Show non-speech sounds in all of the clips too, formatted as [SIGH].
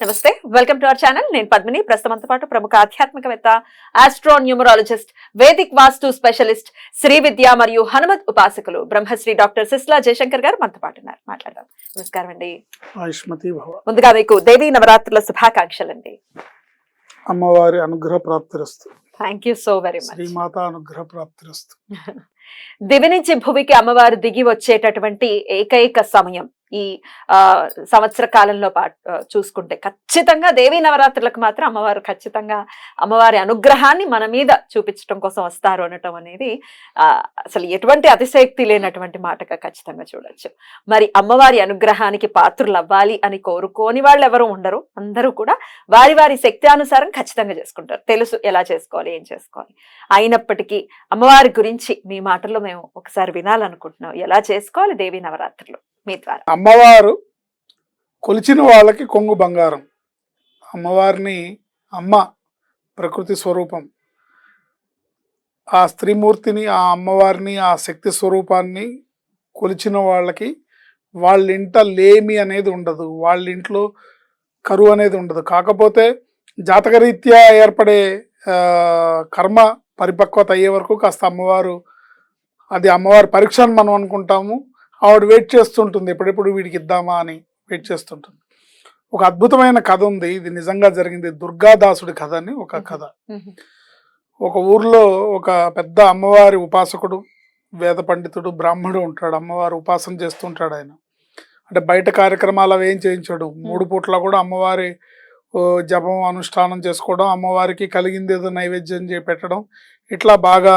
నమస్తే. Welcome to our channel నేను పద్మిని. ప్రస్తుతంతో పాటు ప్రముఖ ఆధ్యాత్మికవేత్త astro numerologist vedic vastu specialist Shri Vidya మరియు హనుమత్ ఉపాసకులు బ్రహ్మశ్రీ డాక్టర్ సిస్లా జయశంకర్ గారు మనతో పాటు ఉన్నారు. మాట్లాడదాం. నమస్కారం అండి. ముందుగా మీకు దేవీ నవరాత్రుల శుభాకాంక్షలు అండి అమ్మవారి అనుగ్రహ ప్రాప్తిరస్తు. Thank you so very much Srimata అనుగ్రహ ప్రాప్తిరస్తు. [LAUGHS] దివి నుంచి భువికి అమ్మవారు దిగి వచ్చేటటువంటి ఏకైక సమయం. ఈ సంవత్సర కాలంలో పాటు చూసుకుంటే ఖచ్చితంగా దేవీ నవరాత్రులకు మాత్రం అమ్మవారు ఖచ్చితంగా అమ్మవారి అనుగ్రహాన్ని మన మీద చూపించడం కోసం వస్తారు అనటం అనేది అసలు ఎటువంటి అతిశయక్తి లేనటువంటి మాటగా ఖచ్చితంగా చూడొచ్చు. మరి అమ్మవారి అనుగ్రహానికి పాత్రలు అవ్వాలి అని కోరుకోని వాళ్ళు ఎవరు ఉండరు. అందరూ కూడా వారి వారి శక్తి అనుసారం ఖచ్చితంగా చేసుకుంటారు. తెలుసు ఎలా చేసుకోవాలి ఏం చేసుకోవాలి. అయినప్పటికీ అమ్మవారి గురించి మీ మాటల్లో మేము ఒకసారి వినాలనుకుంటున్నాం. ఎలా చేసుకోవాలి దేవీ నవరాత్రులు? మీ ద్వారా. అమ్మవారు కొలిచిన వాళ్ళకి కొంగు బంగారం. అమ్మవారిని అమ్మ ప్రకృతి స్వరూపం. ఆ స్త్రీమూర్తిని ఆ అమ్మవారిని ఆ శక్తి స్వరూపాన్ని కొలిచిన వాళ్ళకి వాళ్ళ ఇంట లేమి అనేది ఉండదు. వాళ్ళ ఇంట్లో కరువు అనేది ఉండదు. కాకపోతే జాతకరీత్యా ఏర్పడే కర్మ పరిపక్వత అయ్యే వరకు కాస్త అమ్మవారు అది అమ్మవారి పరీక్ష అని మనం అనుకుంటాము. ఆవిడ వెయిట్ చేస్తుంటుంది. ఎప్పుడెప్పుడు వీడికి ఇద్దామా అని వెయిట్ చేస్తుంటుంది. ఒక అద్భుతమైన కథ ఉంది. ఇది నిజంగా జరిగింది. దుర్గాదాసుడి కథ అని ఒక కథ. ఒక ఊర్లో ఒక పెద్ద అమ్మవారి ఉపాసకుడు వేద పండితుడు బ్రాహ్మడు ఉంటాడు. అమ్మవారి ఉపాసన చేస్తుంటాడు ఆయన. అంటే బయట కార్యక్రమాలు అవి ఏం చేయించాడు. మూడు పూట్ల కూడా అమ్మవారి జపం అనుష్ఠానం చేసుకోవడం అమ్మవారికి కలిగింది ఏదో నైవేద్యం చేసి పెట్టడం ఇట్లా బాగా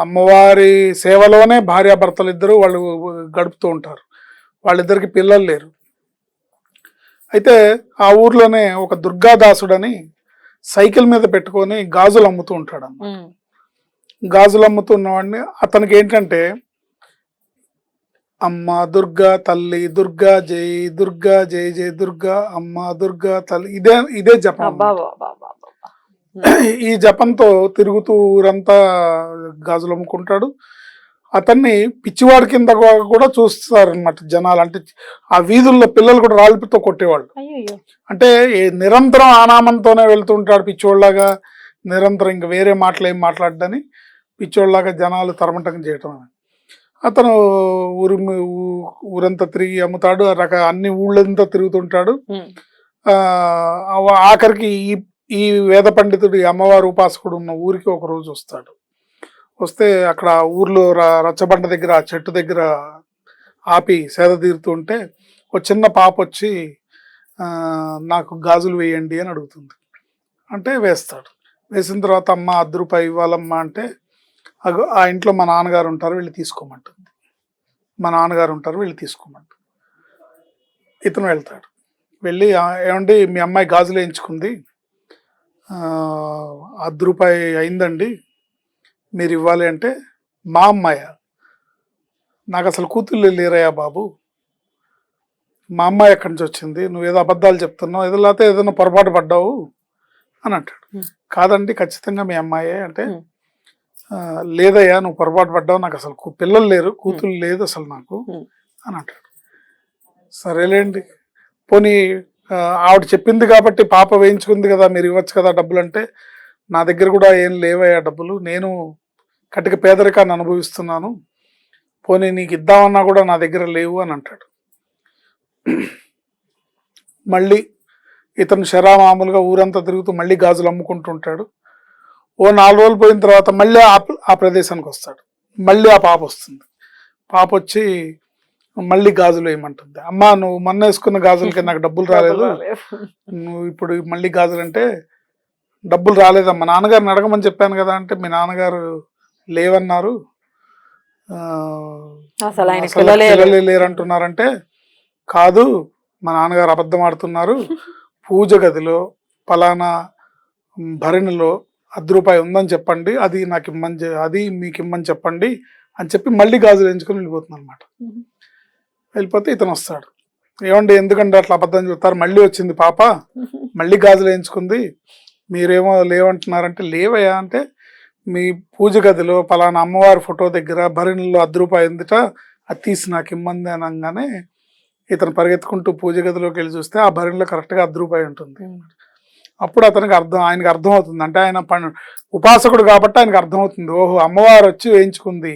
అమ్మవారి సేవలోనే భార్యాభర్తలు ఇద్దరు వాళ్ళు గడుపుతూ ఉంటారు. వాళ్ళిద్దరికి పిల్లలు లేరు. అయితే ఆ ఊర్లోనే ఒక దుర్గాదాసుడని సైకిల్ మీద పెట్టుకొని గాజులు అమ్ముతూ ఉంటాడు. గాజులు అమ్ముతున్నవాడిని అతనికి ఏంటంటే అమ్మ దుర్గా తల్లి దుర్గా జై దుర్గా జై జై దుర్గా అమ్మ దుర్గా తల్లి ఇదే ఇదే జపం ఈ జపంతో తిరుగుతూ ఊరంతా గాజులు అమ్ముకుంటాడు. అతన్ని పిచ్చివాడి కింద కూడా చూస్తారు అనమాట జనాలు. అంటే ఆ వీధుల్లో పిల్లలు కూడా రాళ్ళతో కొట్టేవాళ్ళు. అంటే నిరంతరం ఆనామంతోనే వెళ్తుంటాడు పిచ్చోళ్ళలాగా నిరంతరం ఇంకా వేరే మాటలు ఏం మాట్లాడని పిచ్చోళ్ళలాగా జనాలు తరమటం చేయటం. అతను ఊరు ఊరంతా తిరిగి అమ్ముతాడు. రక అన్ని ఊళ్ళంతా తిరుగుతుంటాడు. ఆఖరికి ఈ ఈ వేద పండితుడు అమ్మవారు ఉపాసకుడు ఉన్న ఊరికి ఒక రోజు వస్తాడు. వస్తే అక్కడ ఊర్లో రచ్చబండ దగ్గర చెట్టు దగ్గర ఆపి సేద తీరుతుంటే ఒక చిన్న పాప వచ్చి నాకు గాజులు వేయండి అని అడుగుతుంది. అంటే వేస్తాడు. వేసిన తర్వాత అమ్మ అర్ధ రూపాయి ఇవ్వాలమ్మా అంటే ఆ ఇంట్లో మా నాన్నగారు ఉంటారు వెళ్ళి తీసుకోమంటుంది. మా నాన్నగారు ఉంటారు వెళ్ళి తీసుకోమంటుంది. ఇతను వెళ్తాడు. వెళ్ళి ఏమండి మీ అమ్మాయి గాజులు వేయించుకుంది. అర్ధ రూపాయి అయిందండి. మీరు ఇవ్వాలి అంటే మా అమ్మాయ. నాకు అసలు కూతుళ్ళు లేరయ్యా బాబు. మా అమ్మాయి ఎక్కడి నుంచి వచ్చింది? నువ్వు ఏదో అబద్ధాలు చెప్తున్నావు ఏదో లేకపోతే ఏదైనా పొరపాటు పడ్డావు అని అంటాడు. కాదండి ఖచ్చితంగా మీ అమ్మాయే అంటే Hmm. "ఆ, లేదయ్యా నువ్వు పొరపాటు పడ్డావు నాకు అసలు పిల్లలు లేరు కూతుళ్ళు లేదు అసలు నాకు. అని అంటాడు. సరేలేండి. పోనీ ఆవిడ చెప్పింది కాబట్టి పాప వేయించుకుంది కదా మీరు ఇవ్వచ్చు కదా డబ్బులు అంటే నా దగ్గర కూడా ఏం లేవయ్యా డబ్బులు. నేను కటిక పేదరికాన్ని అనుభవిస్తున్నాను. పోనీ నీకు ఇద్దామన్నా కూడా నా దగ్గర లేవు అని అంటాడు. మళ్ళీ ఇతను శరా మామూలుగా ఊరంతా తిరుగుతూ మళ్ళీ గాజులు అమ్ముకుంటుంటాడు ఓ నాలుగు రోజులు పోయిన తర్వాత మళ్ళీ ఆ ఆ ప్రదేశానికి వస్తాడు. మళ్ళీ ఆ పాప వస్తుంది. పాప వచ్చి మళ్ళీ గాజులు వేయమంటుంది. అమ్మా నువ్వు మొన్న వేసుకున్న గాజులకి నాకు డబ్బులు రాలేదు. నువ్వు ఇప్పుడు మళ్ళీ గాజులు అంటే డబ్బులు రాలేదమ్మా. నాన్నగారిని అడగమని చెప్పాను కదా అంటే మీ నాన్నగారు లేవన్నారు. అసలు ఆయన పిల్లలే లేరంటున్నారంటే కాదు మా నాన్నగారు అబద్ధం ఆడుతున్నారు. పూజ గదిలో పలానా భరణిలో అర్ధ రూపాయి ఉందని చెప్పండి అది నాకు ఇమ్మని అది మీకు ఇమ్మని చెప్పండి అని చెప్పి మళ్ళీ గాజులు ఎంచుకొని వెళ్ళిపోతుంది అనమాట. వెళ్ళిపోతే ఇతను వస్తాడు. ఏమండి ఎందుకంటే అట్లా అబద్ధం చెప్తారు? మళ్ళీ వచ్చింది పాప. మళ్ళీ గాజులు వేయించుకుంది. మీరేమో లేవంటున్నారంటే లేవయ్యా అంటే మీ పూజ గదిలో పలానా అమ్మవారి ఫోటో దగ్గర భరణిలో అర్ధ రూపాయి ఉందిట అది తీసి నాకు ఇమ్మంది అనగానే ఇతను పరిగెత్తుకుంటూ పూజ గదిలోకి వెళ్ళి చూస్తే ఆ భరణిలో కరెక్ట్గా అర్ధ రూపాయి ఉంటుంది. అప్పుడు అతనికి అర్థం ఆయనకి అర్థం అవుతుంది అంటే ఆయన పని ఉపాసకుడు కాబట్టి ఆయనకు అర్థం అవుతుంది ఓహో అమ్మవారు వచ్చి వేయించుకుంది.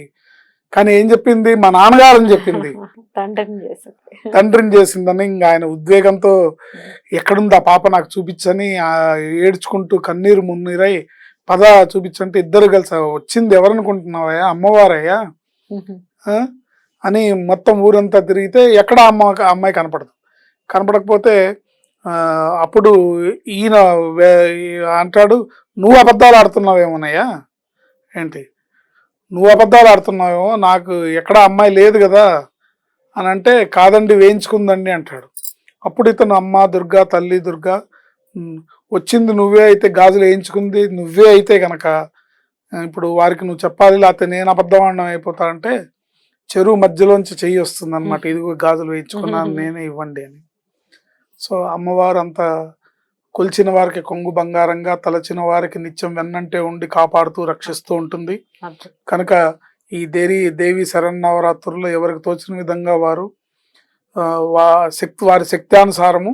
కానీ ఏం చెప్పింది? మా నాన్నగారని చెప్పింది. [LAUGHS] తండ్రిని చేసింది తండ్రిని చేసిందని ఇంకా ఆయన ఉద్వేగంతో ఎక్కడుంది ఆ పాప నాకు చూపించని ఏడ్చుకుంటూ కన్నీరు మున్నీరై పద చూపించంటే ఇద్దరు కలిసి వచ్చింది ఎవరనుకుంటున్నావయ్యా? అమ్మవారయ్యా? అని మొత్తం ఊరంతా తిరిగితే ఎక్కడ అమ్మ అమ్మాయి కనపడదు. కనపడకపోతే అప్పుడు ఈయన అంటాడు నువ్వు అబద్ధాలు ఆడుతున్నావేమోనయ్యా? ఏంటి? నువ్వు అబద్ధాలు ఆడుతున్నావేమో నాకు ఎక్కడ అమ్మాయి లేదు కదా అని అంటే కాదండి వేయించుకుందండి అంటాడు. అప్పుడు ఇతను అమ్మ దుర్గా తల్లి దుర్గా వచ్చింది నువ్వే అయితే గాజులు వేయించుకుంది నువ్వే అయితే గనక ఆ, ఇప్పుడు వారికి నువ్వు చెప్పాలి లేకపోతే నేను అబద్ధం ఆడడం అయిపోతానంటే చెరువు మధ్యలోంచి చెయ్యి వస్తుంది అనమాట ఇదిగో గాజులు వేయించుకున్నాను నేనే ఇవ్వండి అని. సో అమ్మవారు అంత కొలిచిన వారికి కొంగు బంగారంగా తలచిన వారికి నిత్యం వెన్నంటే ఉండి కాపాడుతూ రక్షిస్తూ ఉంటుంది. కనుక ఈ దేవి దేవి శరన్నవరాత్రుల్లో ఎవరికి తోచిన విధంగా వారు వా శక్తి వారి శక్త్యానుసారము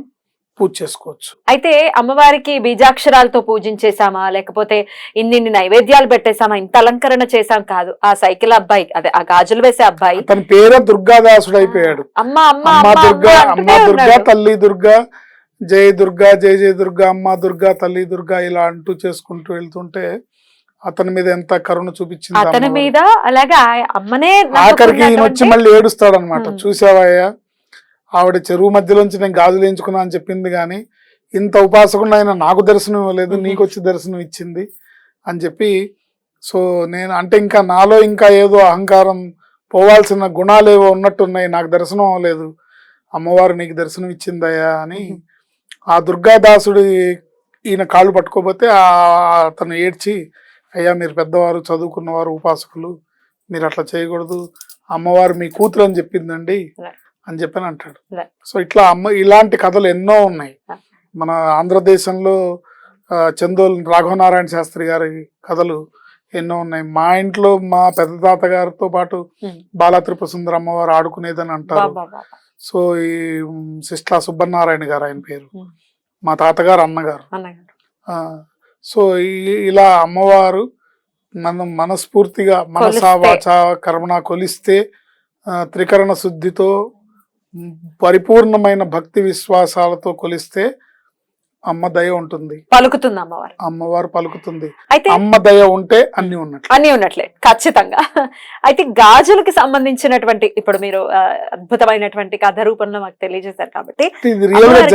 పూజ చేసుకోవచ్చు. అయితే అమ్మవారికి బీజాక్షరాలతో పూజించేసామా లేకపోతే ఇన్ని నైవేద్యాలు పెట్టేసామా ఇంత అలంకరణ చేసాం కాదు. ఆ సైకిల్ అబ్బాయి అదే ఆ గాజులు వేసే అబ్బాయి. అతని పేరే దుర్గాదాసుడు అయిపోయాడు. అమ్మ అమ్మ దుర్గా అమ్మ దుర్గా. తల్లి దుర్గా జయ దుర్గా జయ జయ దుర్గా అమ్మ దుర్గా తల్లి దుర్గా ఇలా అంటూ చేసుకుంటూ వెళ్తుంటే అతని మీద ఎంత కరుణ చూపించింది అతని. మీద అలాగే అమ్మనే ఆఖరికి ఈయన వచ్చి మళ్ళీ ఏడుస్తాడు అనమాట. చూసావయ్యా ఆవిడ చెరువు మధ్యలోంచి నేను గాజులు వేయించుకున్నా అని చెప్పింది కానీ ఇంత ఉపాసకుండా ఆయన నాకు దర్శనం ఇవ్వలేదు. నీకు వచ్చి దర్శనం ఇచ్చింది అని చెప్పి సో నేను అంటే ఇంకా నాలో ఇంకా ఏదో అహంకారం పోవాల్సిన గుణాలు ఏవో ఉన్నట్టున్నాయి నాకు దర్శనం అవ్వలేదు అమ్మవారు నీకు దర్శనం ఇచ్చిందయ్యా అని. ఆ దుర్గాదాసుడి ఈయన కాళ్ళు పట్టుకోపోతే అతను ఏడ్చి అయ్యా మీరు పెద్దవారు చదువుకున్నవారు ఉపాసకులు మీరు అట్లా చేయకూడదు అమ్మవారు మీ కూతురు అని చెప్పిందండి. అని చెప్పని అంటాడు. సో ఇట్లా అమ్మ ఇలాంటి కథలు ఎన్నో ఉన్నాయి. మన ఆంధ్రదేశంలో చందోల్ రాఘవనారాయణ శాస్త్రి గారి కథలు ఎన్నో ఉన్నాయి మా ఇంట్లో మా పెద్ద తాత గారితో పాటు ఉమ్. బాలా త్రిపుర సుందర అమ్మవారు ఆడుకునేదని అంటారు. సో ఈ సిస్లా సుబ్బనారాయణ గారు ఆయన పేరు. మా తాతగారు అన్నగారు సో ఇలా అమ్మవారు మనం మనస్ఫూర్తిగా మనసా. వాచ కర్మణ కొలిస్తే త్రికరణ శుద్ధితో పరిపూర్ణమైన భక్తి విశ్వాసాలతో కొలిస్తే అమ్మ దయ ఉంటుంది. పలుకుతుంది అమ్మవారు. అమ్మవారు పలుకుతుంది. అయితే అమ్మ దయ ఉంటే అన్ని ఉన్నట్లు. అన్ని ఉన్నట్లే ఖచ్చితంగా. అయితే గాజులకి సంబంధించినటువంటి ఇప్పుడు మీరు అద్భుతమైనటువంటి కథ రూపంలో మాకు తెలియజేశారు కాబట్టి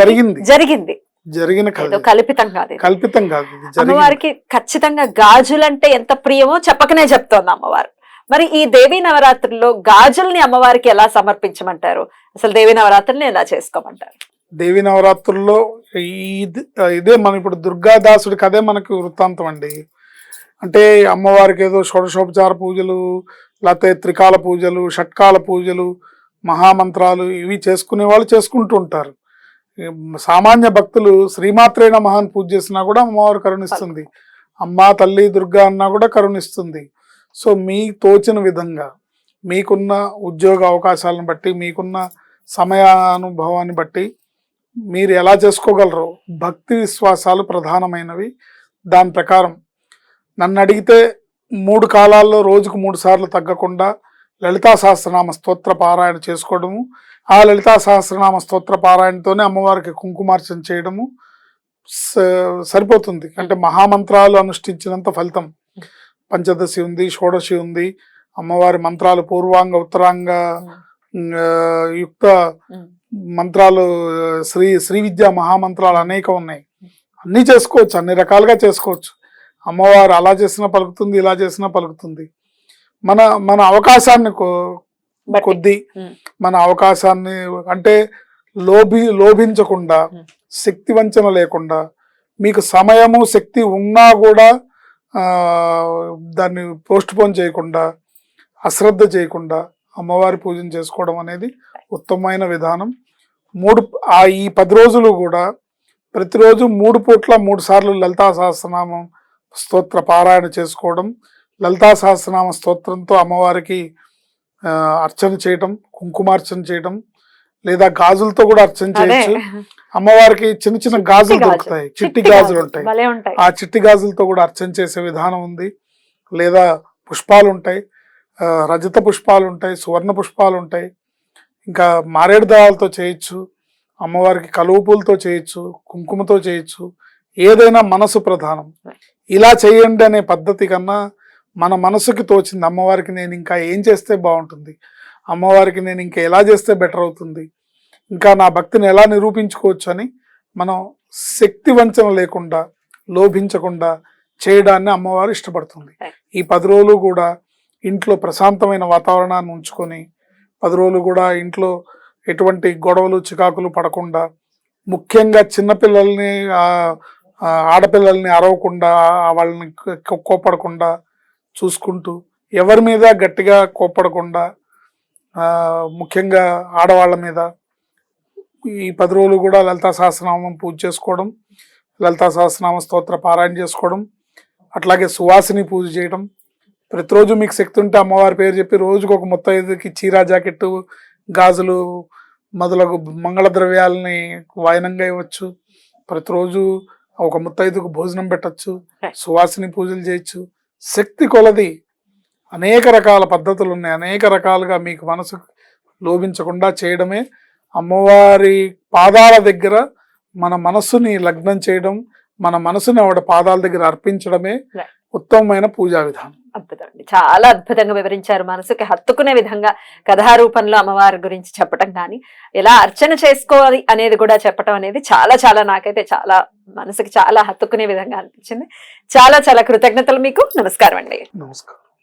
జరిగింది. జరిగింది. జరిగిన. కల్పితం కాదు. కల్పితం కాదు అమ్మవారికి ఖచ్చితంగా గాజులంటే ఎంత ప్రియమో చెప్పకనే చెప్తోంది అమ్మవారు. మరి ఈ దేవీ నవరాత్రుల్లో గాజుల్ని అమ్మవారికి ఎలా సమర్పించమంటారు? అసలు దేవీ నవరాత్రుల్ని ఎలా చేసుకోమంటారు? దేవి నవరాత్రుల్లో ఇది ఇదే మన ఇప్పుడు దుర్గాదాసుడి కదే మనకు వృత్తాంతం అండి. అంటే అమ్మవారికి ఏదో షోడశోపచార పూజలు లేకపోతే త్రికాల పూజలు షట్కాల పూజలు మహామంత్రాలు ఇవి చేసుకునే వాళ్ళు చేసుకుంటూ ఉంటారు. సామాన్య భక్తులు శ్రీమాత్రైన మహాన్ పూజ చేసినా కూడా అమ్మవారు కరుణిస్తుంది. అమ్మ తల్లి దుర్గా అన్నా కూడా కరుణిస్తుంది. సో మీ తోచిన విధంగా మీకున్న ఉద్యోగ అవకాశాలను బట్టి మీకున్న సమయానుభవాన్ని బట్టి మీరు ఎలా చేసుకోగలరో భక్తి విశ్వాసాలు ప్రధానమైనవి. దాని ప్రకారం నన్ను అడిగితే మూడు కాలాల్లో రోజుకు మూడు సార్లు తగ్గకుండా లలితా సహస్రనామ స్తోత్ర పారాయణ చేసుకోవడము ఆ లలితా సహస్రనామ స్తోత్ర పారాయణతోనే అమ్మవారికి కుంకుమార్చన చేయడము స- సరిపోతుంది. అంటే మహామంత్రాలు అనుష్ఠించినంత ఫలితం. పంచదశి ఉంది షోడశి ఉంది అమ్మవారి మంత్రాలు పూర్వాంగ ఉత్తరాంగ యుక్త. మంత్రాలు శ్రీ శ్రీ విద్యా మహామంత్రాలు అనేకం ఉన్నాయి అన్నీ చేసుకోవచ్చు అన్ని రకాలుగా చేసుకోవచ్చు అమ్మవారు అలా చేసినా పలుకుతుంది ఇలా చేసినా పలుకుతుంది మన మన అవకాశాన్ని. కొద్దీ. మన అవకాశాన్ని అంటే లోభి లోభించకుండా. శక్తి వంచన లేకుండా మీకు సమయము శక్తి ఉన్నా కూడా దాన్ని పోస్ట్ పోన్ చేయకుండా అశ్రద్ధ చేయకుండా అమ్మవారి పూజను చేసుకోవడం అనేది ఉత్తమమైన విధానం. మూడు ఆ ఈ పది రోజులు కూడా ప్రతిరోజు మూడు పూట్ల మూడు సార్లు లలితా సహస్రనామం స్తోత్ర పారాయణ చేసుకోవడం లలితా సహస్రనామ స్తోత్రంతో అమ్మవారికి అర్చన చేయటం కుంకుమార్చన చేయటం లేదా గాజులతో కూడా అర్చన చేయొచ్చు. అమ్మవారికి చిన్న చిన్న గాజులు గాజు. దొరుకుతాయి. చిట్టి గాజులు ఉంటాయి. ఆ చిట్టి గాజులతో కూడా అర్చన చేసే విధానం ఉంది. లేదా పుష్పాలు ఉంటాయి. రజత పుష్పాలు ఉంటాయి సువర్ణ పుష్పాలు ఉంటాయి ఇంకా మారేడు దళాలతో చేయొచ్చు అమ్మవారికి కలువ పూలతో చేయొచ్చు కుంకుమతో చేయొచ్చు ఏదైనా మనసు ప్రధానం. ఇలా చేయండి అనే పద్ధతి కన్నా మన మనసుకి తోచింది అమ్మవారికి నేను ఇంకా ఏం చేస్తే బాగుంటుంది అమ్మవారికి నేను ఇంకా ఎలా చేస్తే బెటర్ అవుతుంది ఇంకా నా భక్తిని ఎలా నిరూపించుకోవచ్చు అని మనం శక్తి వంచన లేకుండా లోభించకుండా చేయడాన్ని అమ్మవారు ఇష్టపడుతుంది. ఈ పది రోజులు కూడా ఇంట్లో ప్రశాంతమైన వాతావరణాన్ని ఉంచుకొని పది రోజులు కూడా ఇంట్లో ఎటువంటి గొడవలు చికాకులు పడకుండా ముఖ్యంగా చిన్నపిల్లల్ని ఆడపిల్లల్ని అరవకుండా వాళ్ళని కోప్పడకుండా చూసుకుంటూ ఎవరి మీద గట్టిగా కోప్పడకుండా ముఖ్యంగా ఆడవాళ్ళ మీద ఈ పది రోజులు కూడా లలితా సహస్రనామం పూజ చేసుకోవడం లలితా సహస్రనామ స్తోత్ర పారాయణ చేసుకోవడం అట్లాగే సువాసిని పూజ చేయడం ప్రతిరోజు మీకు శక్తి ఉంటే అమ్మవారి పేరు చెప్పి రోజుకు ఒక ముత్తైదుకి చీరా జాకెట్ గాజులు మొదలగు మంగళ ద్రవ్యాలని వాయనంగా ఇవ్వచ్చు ప్రతిరోజు ఒక ముత్తైదుకు భోజనం పెట్టచ్చు. సువాసిని పూజలు చేయొచ్చు శక్తి కొలది అనేక రకాల పద్ధతులు ఉన్నాయి అనేక రకాలుగా మీకు మనసు లోభించకుండా చేయడమే అమ్మవారి పాదాల దగ్గర మన మనస్సుని లగ్నం చేయడం మన మనసుని ఆవిడ పాదాల దగ్గర అర్పించడమే. ఉత్తమమైన పూజా విధానం అద్భుతం అండి చాలా అద్భుతంగా వివరించారు మనసుకి. హత్తుకునే విధంగా కథారూపంలో అమ్మవారి గురించి చెప్పటం కానీ ఎలా అర్చన చేసుకోవాలి అనేది కూడా చెప్పటం అనేది చాలా చాలా నాకైతే చాలా మనసుకి చాలా హత్తుకునే విధంగా అనిపించింది. చాలా చాలా కృతజ్ఞతలు మీకు. నమస్కారం అండి నమస్కారం.